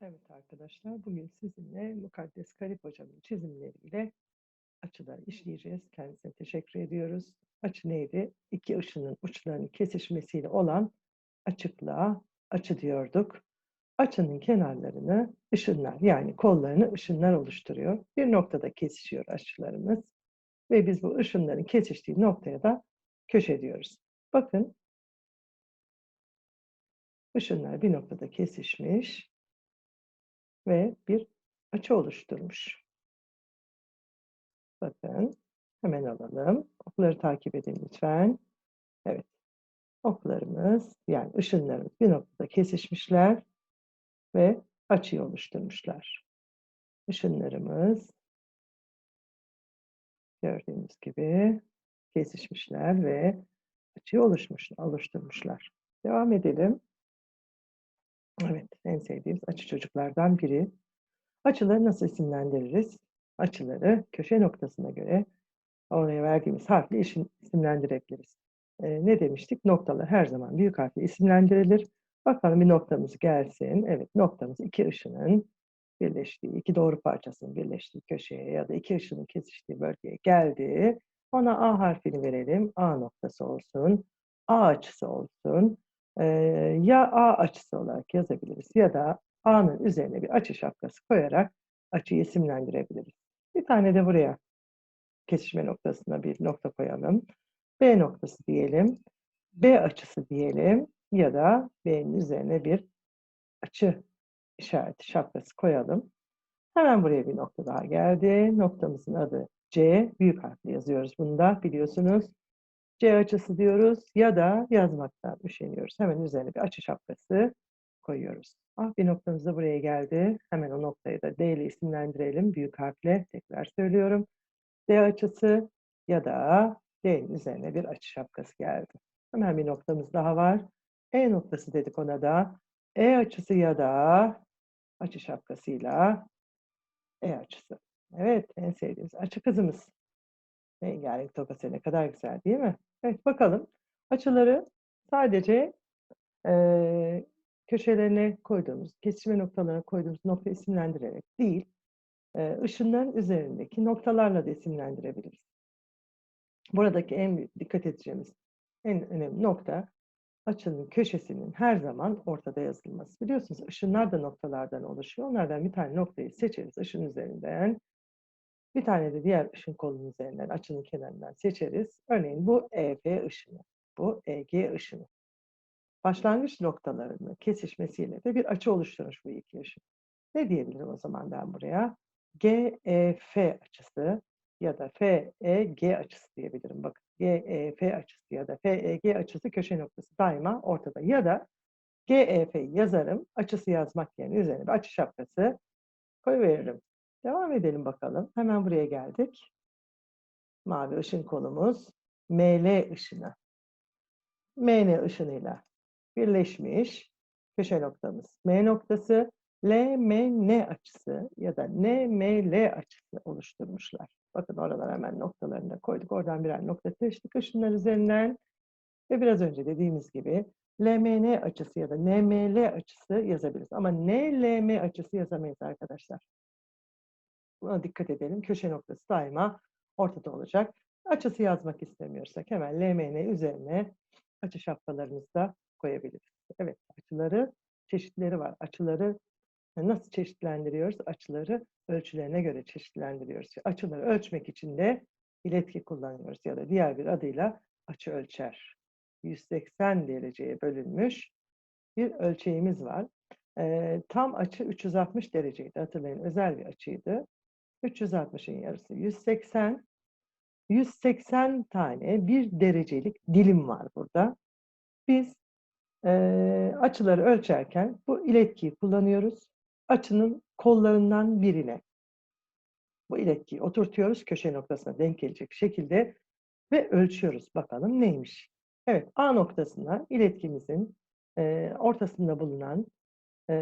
Evet arkadaşlar, bugün sizinle Mukaddes Garip Hocam'ın çizimleriyle açıları işleyeceğiz. Kendisine teşekkür ediyoruz. Açı neydi? İki ışının uçlarının kesişmesiyle olan açıklığa açı diyorduk. Açının kenarlarını ışınlar yani kollarını ışınlar oluşturuyor. Bir noktada kesişiyor açılarımız ve biz bu ışınların kesiştiği noktaya da köşe diyoruz. Bakın ışınlar bir noktada kesişmiş ve bir açı oluşturmuş. Bakın, hemen alalım. Okları takip edin lütfen. Evet, oklarımız, yani ışınlarımız bir noktada kesişmişler ve açıyı oluşturmuşlar. Işınlarımız gördüğünüz gibi kesişmişler ve açıyı oluşmuş, oluşturmuşlar. Devam edelim. Evet, en sevdiğimiz açı çocuklardan biri. Açıları nasıl isimlendiririz? Açıları köşe noktasına göre oraya verdiğimiz harfle isim, isimlendirebiliriz. Ee, ne demiştik? Noktalar her zaman büyük harfle isimlendirilir. Bakalım bir noktamız gelsin. Evet, noktamız iki ışının birleştiği, iki doğru parçasının birleştiği köşeye ya da iki ışının kesiştiği bölgeye geldi. Ona A harfini verelim. A noktası olsun. A açısı olsun ya A açısı olarak yazabiliriz ya da A'nın üzerine bir açı şapkası koyarak açıyı isimlendirebiliriz. Bir tane de buraya kesişme noktasına bir nokta koyalım. B noktası diyelim. B açısı diyelim ya da B'nin üzerine bir açı işareti şapkası koyalım. Hemen buraya bir nokta daha geldi. Noktamızın adı C. Büyük harfle yazıyoruz bunu da biliyorsunuz. C açısı diyoruz ya da yazmaktan üşeniyoruz. Hemen üzerine bir açı şapkası koyuyoruz. Ah bir noktamız da buraya geldi. Hemen o noktayı da D ile isimlendirelim. Büyük harfle tekrar söylüyorum. D açısı ya da D'nin üzerine bir açı şapkası geldi. Hemen bir noktamız daha var. E noktası dedik ona da. E açısı ya da açı şapkasıyla E açısı. Evet en sevdiğimiz açı kızımız. Rengarenk tokası ne kadar güzel değil mi? Evet bakalım. Açıları sadece e, köşelerine koyduğumuz, kesişme noktalarına koyduğumuz nokta isimlendirerek değil, e, ışınların üzerindeki noktalarla da isimlendirebiliriz. Buradaki en dikkat edeceğimiz en önemli nokta açının köşesinin her zaman ortada yazılması. Biliyorsunuz ışınlar da noktalardan oluşuyor. Onlardan bir tane noktayı seçeriz ışın üzerinden bir tane de diğer ışın kolunun üzerinden, açının kenarından seçeriz. Örneğin bu EF ışını, bu EG ışını. Başlangıç noktalarının kesişmesiyle de bir açı oluşturmuş bu iki ışın. Ne diyebilirim o zaman ben buraya? GEF açısı ya da FEG açısı diyebilirim. Bakın GEF açısı ya da FEG açısı köşe noktası daima ortada. Ya da GEF yazarım, açısı yazmak yerine üzerine bir açı şapkası koyuveririm. Devam edelim bakalım. Hemen buraya geldik. Mavi ışın kolumuz ML ışını. MN ışınıyla birleşmiş köşe noktamız. M noktası LMN açısı ya da NML açısı oluşturmuşlar. Bakın oralar hemen noktalarını da koyduk. Oradan birer nokta seçtik ışınlar üzerinden. Ve biraz önce dediğimiz gibi LMN açısı ya da NML açısı yazabiliriz. Ama NLM açısı yazamayız arkadaşlar. Buna dikkat edelim. Köşe noktası daima ortada olacak. Açısı yazmak istemiyorsak hemen LMN üzerine açı şapkalarımızı da koyabiliriz. Evet, açıları çeşitleri var. Açıları nasıl çeşitlendiriyoruz? Açıları ölçülerine göre çeşitlendiriyoruz. Açıları ölçmek için de iletki kullanıyoruz ya da diğer bir adıyla açı ölçer. 180 dereceye bölünmüş bir ölçeğimiz var. E, tam açı 360 dereceydi. Hatırlayın özel bir açıydı. 360'ın yarısı 180. 180 tane bir derecelik dilim var burada. Biz e, açıları ölçerken bu iletkiyi kullanıyoruz. Açının kollarından birine bu iletkiyi oturtuyoruz köşe noktasına denk gelecek şekilde ve ölçüyoruz. Bakalım neymiş? Evet A noktasına iletkimizin e, ortasında bulunan e,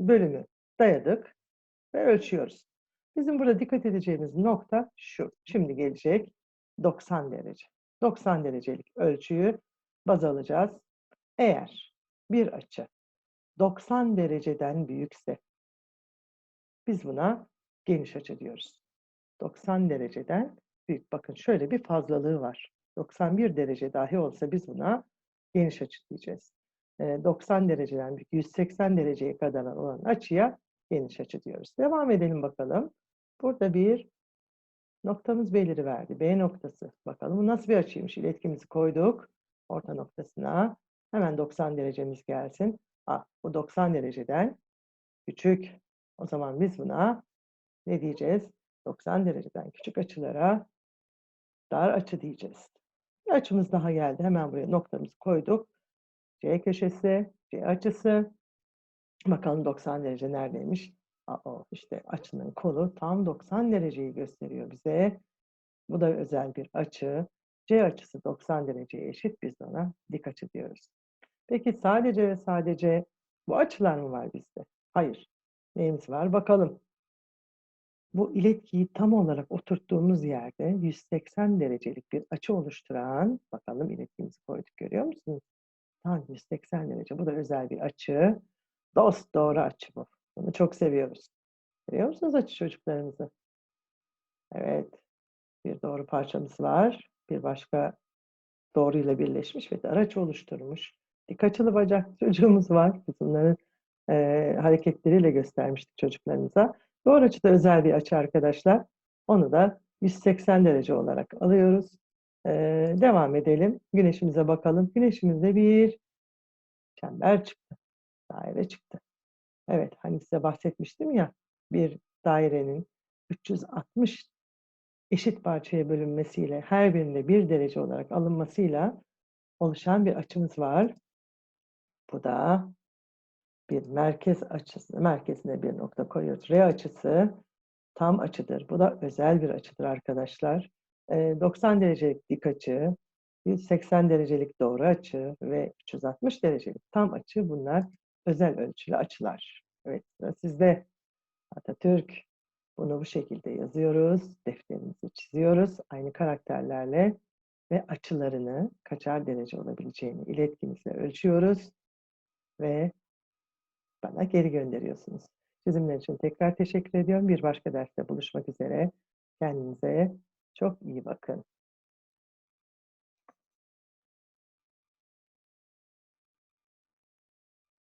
bölümü dayadık ve ölçüyoruz. Bizim burada dikkat edeceğimiz nokta şu. Şimdi gelecek 90 derece. 90 derecelik ölçüyü baz alacağız. Eğer bir açı 90 dereceden büyükse Biz buna geniş açı diyoruz. 90 dereceden büyük. Bakın şöyle bir fazlalığı var. 91 derece dahi olsa biz buna geniş açı diyeceğiz. Ee, 90 dereceden büyük 180 dereceye kadar olan açıya geniş açı diyoruz. Devam edelim bakalım. Burada bir noktamız beliriverdi. B noktası. Bakalım bu nasıl bir açıymış? İletkimizi koyduk orta noktasına. Hemen 90 derecemiz gelsin. Ah, bu 90 dereceden küçük. O zaman biz buna ne diyeceğiz? 90 dereceden küçük açılara dar açı diyeceğiz. Bir açımız daha geldi. Hemen buraya noktamızı koyduk. C köşesi, C açısı. Bakalım 90 derece neredeymiş? Aa, işte açının kolu tam 90 dereceyi gösteriyor bize. Bu da özel bir açı. C açısı 90 dereceye eşit. Biz ona dik açı diyoruz. Peki sadece ve sadece bu açılar mı var bizde? Hayır. Neyimiz var? Bakalım. Bu iletkiyi tam olarak oturttuğumuz yerde 180 derecelik bir açı oluşturan, bakalım iletkimizi koyduk görüyor musunuz? Tam 180 derece. Bu da özel bir açı. Dost doğru açı bu. Bunu çok seviyoruz. Görüyor musunuz açı çocuklarımızı? Evet. Bir doğru parçamız var. Bir başka doğruyla birleşmiş ve dar açı oluşturmuş. Dik açılı bacak çocuğumuz var. Biz bunların e, hareketleriyle göstermiştik çocuklarımıza. Doğru açıda özel bir açı arkadaşlar. Onu da 180 derece olarak alıyoruz. E, devam edelim. Güneşimize bakalım. Güneşimizde bir çember çıktı. Daire çıktı. Evet, hani size bahsetmiştim ya bir dairenin 360 eşit parçaya bölünmesiyle her birinde bir derece olarak alınmasıyla oluşan bir açımız var. Bu da bir merkez açısı. Merkezine bir nokta koyuyoruz. R açısı tam açıdır. Bu da özel bir açıdır arkadaşlar. 90 derecelik dik açı, 180 derecelik doğru açı ve 360 derecelik tam açı bunlar özel ölçülü açılar. Evet sizde Atatürk bunu bu şekilde yazıyoruz. Defterimizi çiziyoruz. Aynı karakterlerle ve açılarını kaçar derece olabileceğini iletkimizle ölçüyoruz ve bana geri gönderiyorsunuz. Çizimler için tekrar teşekkür ediyorum. Bir başka derste buluşmak üzere. Kendinize çok iyi bakın.